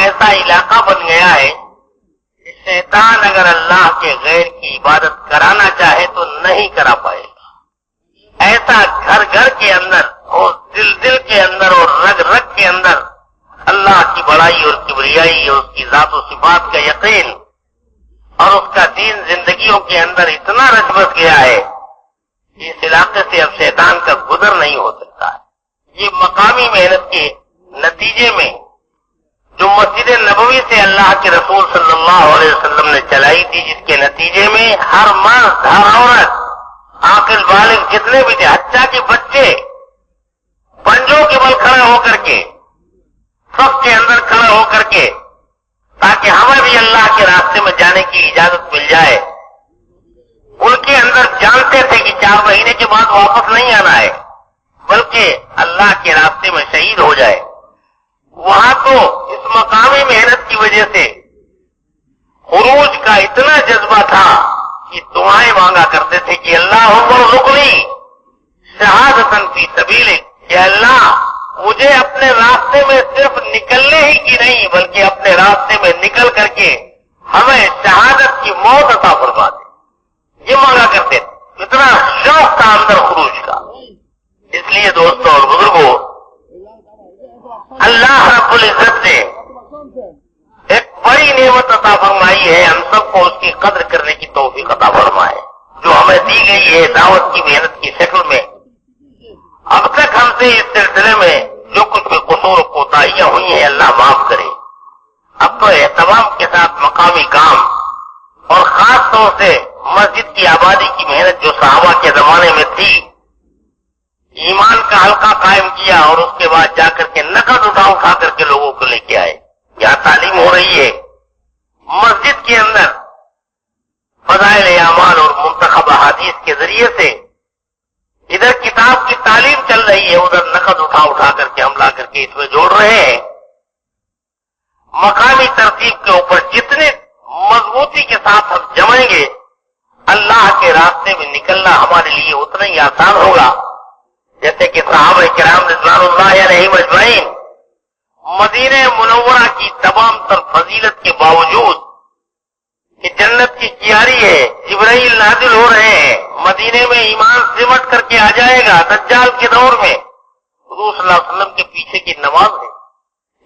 ایسا علاقہ بن گیا ہے کہ شیطان اگر اللہ کے غیر کی عبادت کرانا چاہے تو نہیں کرا پائے گا۔ ایسا گھر گھر کے اندر اور دل دل کے اندر اور رگ رگ کے اندر اللہ کی بڑائی اور کبریائی اور اس کی ذات و صفات کا یقین اور اس کا دین زندگیوں کے اندر اتنا رچ بس گیا ہے کہ اس علاقے سے اب شیطان کا گزر نہیں ہو سکتا۔ ہے یہ مقامی محنت کے نتیجے میں جو مسجد نبوی سے اللہ کے رسول صلی اللہ علیہ وسلم نے چلائی تھی، جس کے نتیجے میں ہر مرد، ہر عورت آخر بالغ، جتنے بھی تھے، حتیٰ کے بچے، پنجوں کے بل کھڑے ہو کر کے سب کے اندر کھڑے ہو کر کے، تاکہ ہمیں بھی اللہ کے راستے میں جانے کی اجازت مل جائے۔ ان کے اندر جانتے تھے کہ چار مہینے کے بعد واپس نہیں آنا ہے، بلکہ اللہ کے راستے میں شہید ہو جائے۔ وہاں تو مقامی محنت کی وجہ سے خروج کا اتنا جذبہ تھا کہ دعائیں مانگا کرتے تھے کہ اللہ عمر رکنی شہادت کی سبیلے کہ اللہ، مجھے اپنے راستے میں صرف نکلنے ہی کی نہیں، بلکہ اپنے راستے میں نکل کر کے ہمیں شہادت کی موت عطا فرما دے۔ یہ مانگا کرتے تھے۔ اتنا شوق تھا اندر خروج کا۔ اس لیے دوستوں اور بزرگوں، اللہ رب العزت نے بڑی نعمت عطا فرمائی ہے، ہم سب کو اس کی قدر کرنے کی توفیق عطا فرمائے۔ جو ہمیں دی گئی ہے دعوت کی، محنت کی شکل میں۔ اب تک ہم سے اس سلسلے میں جو کچھ بھی قصور کوتاہیاں ہوئی ہیں، اللہ معاف کرے۔ اب تو اہتمام کے ساتھ مقامی کام اور خاص طور سے مسجد کی آبادی کی محنت جو صحابہ کے زمانے میں تھی، ایمان کا حلقہ قائم کیا اور اس کے بعد جا کر کے نقد اٹھا اٹھا کر کے لوگوں کو لے کے آئے۔ یہاں تعلیم ہو رہی ہے؟ مسجد کے اندر فضائل اعمال اور منتخب احادیث کے ذریعے سے ادھر کتاب کی تعلیم چل رہی ہے، ادھر نقد اٹھا اٹھا کر کے حملہ کر کے اس میں جوڑ رہے ہیں۔ مقامی ترتیب کے اوپر جتنے مضبوطی کے ساتھ ہم جمائیں گے، اللہ کے راستے میں نکلنا ہمارے لیے اتنا ہی آسان ہوگا۔ جیسے کہ صحابہ کرام رضوان اللہ علیہ مجمعین مدینہ منورہ کی تمام تر فضیلت کے باوجود کہ جنت کی کیاری ہے، جبرائیل نازل ہو رہے ہیں مدینے میں ایمان سمٹ کر کے آ جائے گا، دجال کے دور میں۔ حضور صلی اللہ علیہ وسلم کے پیچھے کی نماز ہے۔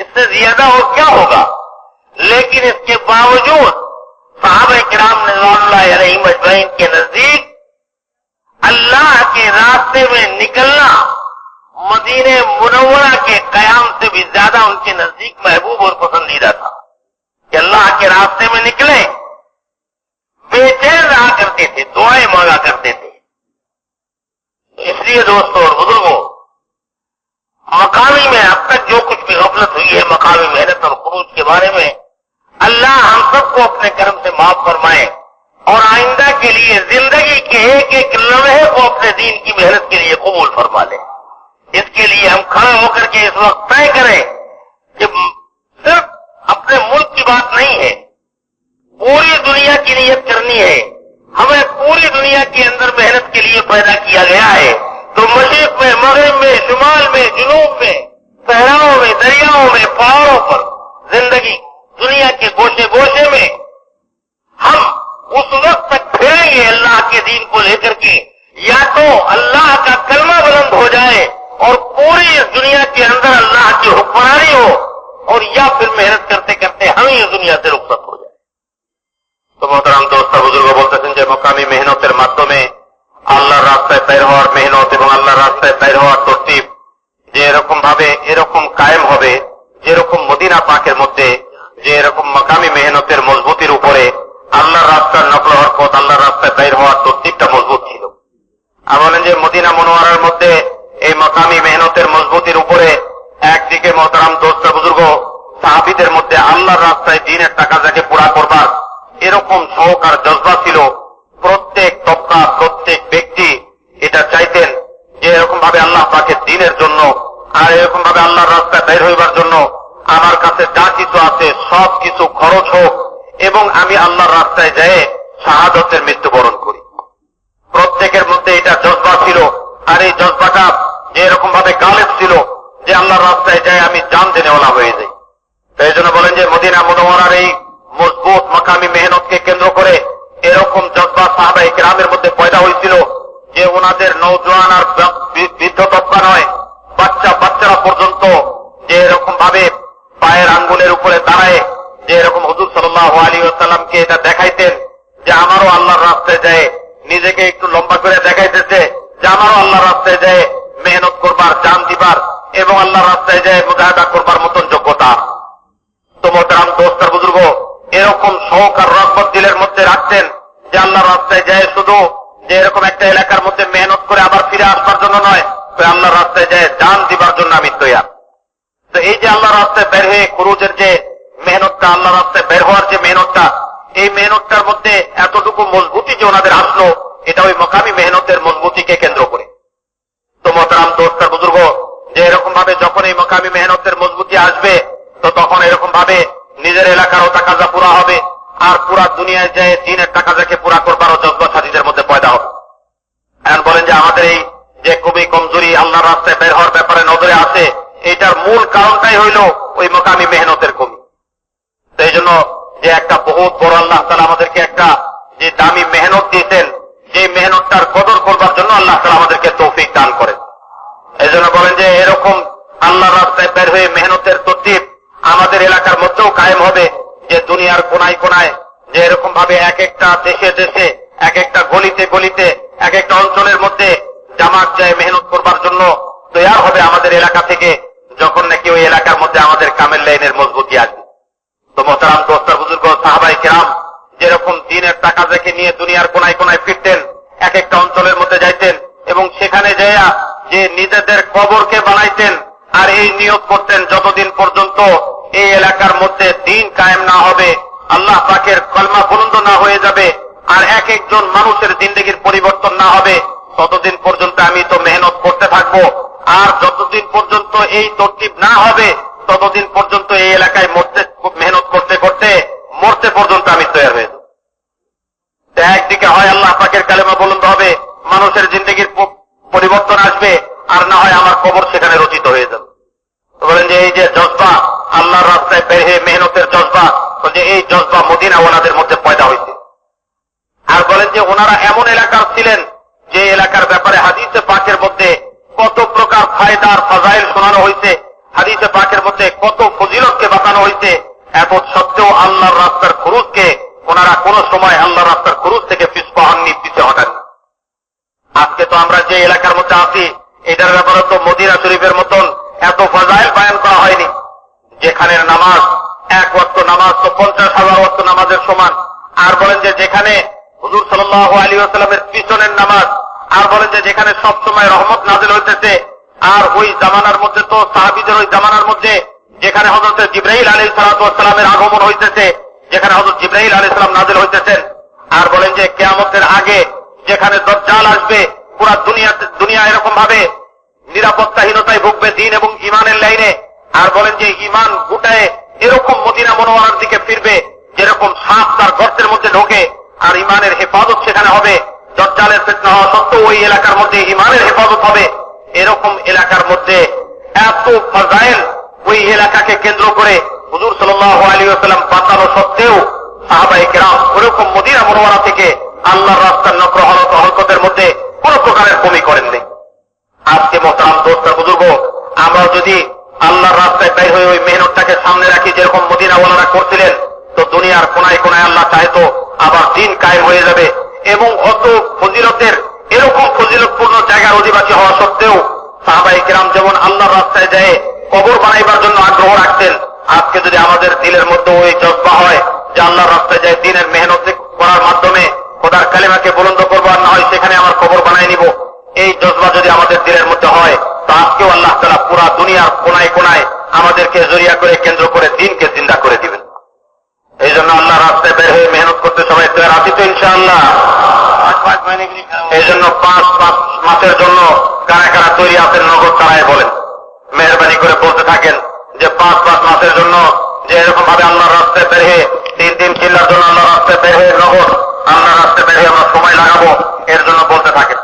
اس سے زیادہ اور کیا ہوگا؟ لیکن اس کے باوجود صحابہ کرام نظام اللہ علیہ مجمعین کے نزدیک اللہ کے راستے میں نکلنا مدینہ منورہ کے قیام سے بھی زیادہ ان کے نزدیک محبوب اور پسندیدہ تھا کہ اللہ کے راستے میں نکلے، بے چین رہا کرتے تھے، دعائیں مانگا کرتے تھے۔ اس لیے دوستوں اور بزرگوں، مقامی میں اب تک جو کچھ بھی غفلت ہوئی ہے، مقامی محنت اور خروج کے بارے میں، اللہ ہم سب کو اپنے کرم سے معاف فرمائے اور آئندہ کے لیے زندگی کے ایک ایک لمحے کو اپنے دین کی محنت کے لیے قبول فرما لے۔ اس کے لیے ہم کھڑا ہو کر کے اس وقت طے کریں کہ صرف اپنے ملک کی بات نہیں ہے، پوری دنیا کی نیت کرنی ہے، ہمیں پوری دنیا کے اندر محنت کے لیے پیدا کیا گیا ہے۔ تو مشرق میں، مغرب میں، شمال میں، جنوب میں، صحراؤں میں، دریاؤں میں، پہاڑوں پر زندگی دنیا کے گوشے گوشے میں ہم اس وقت تک پھریں گے اللہ کے دین کو لے کر کے، یا تو اللہ کا کلمہ بلند ہو جائے और पूरी इस दुनिया के अंदर अल्लाह की हुक्मरानी हो और या फिर मेहनत करते करते हम ही इस दुनिया से रुखसत हो जाए তো মোহতারাম দোস্ত বুজুর্গ বলতেছেন যে মকামি মেহনতের মাধ্যমে আল্লাহর রাস্তায় তৈরি হওয়ার মেহনত এবং আল্লাহর রাস্তায় তৈরি হওয়ার তরতিব যে এরকম ভাবে এরকম কায়েম হবে যেরকম মদিনা পাকের মধ্যে যে এরকম মকামি মেহনতের মজবুতির উপরে আল্লাহর রাস্তার নকল হরকত আল্লাহর রাস্তায় তৈরি হওয়ার তরতিবটা মজবুত ছিল আর বলেন যে মদিনা মনোয়ারার মধ্যে এই মকামি মেহনতের মজবুতির উপরে একদিকে মোহতারাম দোস্ত বুজুর্গ সাহাবিদের মধ্যে আল্লাহর রাস্তায় দিনের টাকা যাকে পুরা করবার এরকম শোক আর জজবা ছিল। প্রত্যেক তবকা, প্রত্যেক ব্যক্তি এটা চাইতেন যে এরকম ভাবে আল্লাহ পাকে দিনের জন্য আর এরকম ভাবে আল্লাহর রাস্তায় বের হইবার জন্য আমার কাছে যা কিছু আছে, সব কিছু খরচ হোক এবং আমি আল্লাহর রাস্তায় যেয়ে শাহাদতের মৃত্যুবরণ করি। প্রত্যেকের মধ্যে এটা আর এই জজবাটা যে এরকম ভাবে গালেব ছিল যে আল্লাহর রাস্তায় যায়, আমি জান জেনেওয়ালা হয়ে যাই। তো এই জন্য বলেন যে মদিনা মনোমরার এই মজবুত মাকামি মেহনতকে কেন্দ্র করে এরকম জজ্বা সাহাবাই গ্রামের মধ্যে পয়দা হয়েছিল যে ওনাদের নৌজওয়ান আর বৃদ্ধ তবকা নয়, বাচ্চা, বাচ্চারা পর্যন্ত যে এরকম ভাবে পায়ের আঙ্গুলের উপরে দাঁড়ায়, যে এরকম হুজুর সাল্লাহ আলী আসাল্লামকে এটা দেখাইতেন যে আমারও আল্লাহর রাস্তায় যায় নিজেকে একটু লম্বা করে দেখাইতেছে যে আমারও আল্লাহর রাস্তায় যায় মেহনত করবার, জান দিবার এবং আল্লাহর রাস্তায় যায় মুজাহাদা করবার মতন যোগ্যতা। তো মোহতারাম দোস্তার বুজুর্গ, এরকম শোক আর দিলের মধ্যে রাখতেন যে আল্লাহর রাস্তায় যায় শুধু যে এরকম একটা এলাকার মধ্যে মেহনত করে আবার ফিরে আসবার জন্য নয়, তো আল্লাহর রাস্তায় যায় জান দিবার জন্য আমি তৈয়ার। তো এই যে আল্লাহ রাস্তায় বের হয়ে কুরুজের যে মেহনতটা আল্লাহ রাস্তায় বের হওয়ার যে মেহনতটা এই মেহনতটার মধ্যে এতটুকু মজবুতি যে ওনাদের আসলো, এটা ওই মকামি মেহনতের মজবুতিকে কেন্দ্র করে। তো মোহতারাম দোস্তার বুজুর্গ, যে এরকম ভাবে যখন এই মকামি মেহনতের মজবুতি আসবে, তো তখন এরকম ভাবে নিজের এলাকারও তাকাজা পুরা হবে, আর পুরা দুনিয়ায় যে দিনের তাকাজাকে পুরা করবারও জজ্বা সাথীদের মধ্যে পয়দা হবে। এখন বলেন যে আমাদের এই যে খুবই কমজোরি আল্লাহ রাস্তায় বের হওয়ার ব্যাপারে নজরে আছে, এটার মূল কারণটাই হইল ওই মকামি মেহনতের কমি। এই জন্য যে একটা বহুত বড় আল্লাহ তালা আমাদেরকে একটা যে দামি মেহনত দিয়েছেন, যে মেহনতটার কদর করবার জন্য আল্লাহ তালা আমাদেরকে তৌফিক দান করেন। এই জন্য বলেন যে এরকম আল্লাহ রাস্তায় বের হয়ে মেহনতের তরতিব আমাদের এলাকার মধ্যেও কায়েম হবে, যে দুনিয়ার কোনায় কোনায় যে এরকম ভাবে এক একটা দেশে দেশে এক একটা গলিতে গলিতে এক একটা অঞ্চলের মধ্যে জামাত যায় মেহনত করবার জন্য তৈয়ার হবে আমাদের এলাকা থেকে, যখন নাকি ওই এলাকার মধ্যে আমাদের কামের লাইনের মজবুতি আসবে। তো মোহতারাম দোস্তার বুজুর্গ সাহাবাই কেরাম, যেরকম দিনের টাকা দেখে নিয়ে দুনিয়ার কোনায় কোনায় ফিরতেন, এক একটা অঞ্চলের মধ্যে যাইতেন, এবং সেখানে যাইয়া যে নিজেদের কবরকে বানাইতেন, আর এই নিয়োগ করতেন যতদিন পর্যন্ত এই এলাকার মধ্যে দিন কায়েম না হবে, আল্লাহ পাকের কলমা বুলন্দ না হয়ে যাবে, আর এক একজন মানুষের জিন্দগির পরিবর্তন না হবে, ততদিন পর্যন্ত আমি তো মেহনত করতে থাকব, আর যতদিন পর্যন্ত এই তরতিব না হবে ততদিন পর্যন্ত এই এলাকায় মরতে, মেহনত করতে করতে, মরতে পর্যন্ত আমি তৈরি হয়ে একদিকে হয় আল্লাহ পাকের কালেমা বলন্দ হবে, মানুষের জিন্দগির পরিবর্তন আসবে, আর না হয় আমার কবর সেখানে রচিত হয়ে যাবে। বলেন যে এই যে জজবা, আল্লাহর রাস্তায় বের মেহনতের জজবা যে এই জজবা মদিনা ওনাদের মধ্যে পয়দা হয়েছে। আর বলেন যে ওনারা এমন এলাকার ছিলেন, যে এলাকার ব্যাপারে হাদিসে পাকের মধ্যে কত প্রকার ফায়দার ফাজাইল শোনানো হয়েছে হাদিসে পাকের মধ্যে কত ফজিলতকে বাঁচানো হয়েছে এত সত্ত্বেও আল্লাহর রাস্তার খুরুজকে ওনারা কোন সময় আল্লাহর রাস্তার খুরুজ থেকে পিছপা হননি পিছিয়ে হটাননি আজকে তো আমরা যে এলাকার মধ্যে আছি, এটার ব্যাপারে তো মদিনা শরীফের মতন এত ফজাইল বায়ান করা হয়নি। যেখানে নামাজ এক ওয়াক্ত নামাজ তো পঞ্চাশ হাজার ওয়াক্ত নামাজের সমান। আর বলেন যে যেখানে হুজুর সাল্লাহ আলী আসসালামের পিছনের নামাজ, আর বলেন যে যেখানে সব সময় রহমত নাজিল হইতেছে আর ওই জামানার মধ্যে তো সাহাবিদের ওই জামানার মধ্যে, যেখানে হজরত জিব্রাহিল আলী সালাতামের আগমন হইতেছে, যেখানে হজরত জিব্রাহিল আলী সালাম নাজিল হইতেছেন, আর বলেন যে কেয়ামতের আগে যেখানে দজ্জাল আসবে, পুরা দুনিয়া দুনিয়া এরকম ভাবে নিরাপত্তাহীনতায় ভুগবে দিন এবং ইমানের লাইনে, আর বলেন যে ইমান গুটায় এরকম মদিনা মনোয়ারার দিকে ফিরবে, যেরকম সাপ তার গর্তের মধ্যে ঢোকে, আর ইমানের হেফাজত সেখানে হবে, দজ্জালের ফেতনা হওয়া সত্ত্বেও ওই এলাকার মধ্যে ইমানের হেফাজত হবে। এরকম এলাকার মধ্যে এত ফাজাইল ওই এলাকাকে কেন্দ্র করে হুজুর সাল্লাহ আলী আসাল্লাম বাঁচানো সত্ত্বেও সাহাবাই কেরাম ওরকম মদিনা মনোয়ারা থেকে আল্লাহর রাস্তার নকর হরত হরকতের মধ্যে কোন প্রকারের কমি করেননি। আজকে মোহতারাম দোস্তার বুজুর্গ আমরা যদি আল্লাহর রাস্তায় বের হয়ে ওই মেহনতটাকে সামনে রাখি যেরকম মদিনাওয়ালারা করছিলেন, তো দুনিয়ার কোনায় কোনায় আল্লাহ চাইতো আবার দিন কায়েম হয়ে যাবে এবং অত ফজিলতের এরকম ফজিলতপূর্ণ জায়গার অধিবাসী হওয়া সত্ত্বেও সাহাবাই কেরাম যেমন আল্লাহর রাস্তায় যায় কবর বানাইবার জন্য আগ্রহ রাখতেন, আজকে যদি আমাদের দিলের মধ্যে ওই জজ্বা হয় যে আল্লাহর রাস্তায় যায় দিনের মেহনত করার মাধ্যমে খোদার কালিমাকে বুলন্দ করব আর না হয় সেখানে আমার কবর বানাই নিব, এই জজবা যদি আমাদের দিলের মধ্যে হয়, তো আজকেও আল্লাহ তালা পুরা দুনিয়ার কোনায় কোনায় আমাদেরকে জরিয়া করে কেন্দ্র করে দিনকে জিন্দা করে দিবেন। এই জন্য আল্লাহ রাস্তায় বের হয়ে মেহনত করতে সবাই তৈরি আছি তো ইনশাআল্লাহ। এই জন্য পাঁচ মাসের জন্য কারা কারা তৈরি আছেন নগদ তারাই বলেন। মেহরবানি করে বলতে থাকেন যে পাঁচ পাঁচ মাসের জন্য যে এরকম ভাবে আমরা রাস্তায় বের হয়ে তিন তিন কিল্লার জন্য আমরা রাস্তায় বের হয়ে নগদ আমরা রাস্তায় বের হয়ে আমরা সময় লাগাবো, এর জন্য বলতে থাকেন।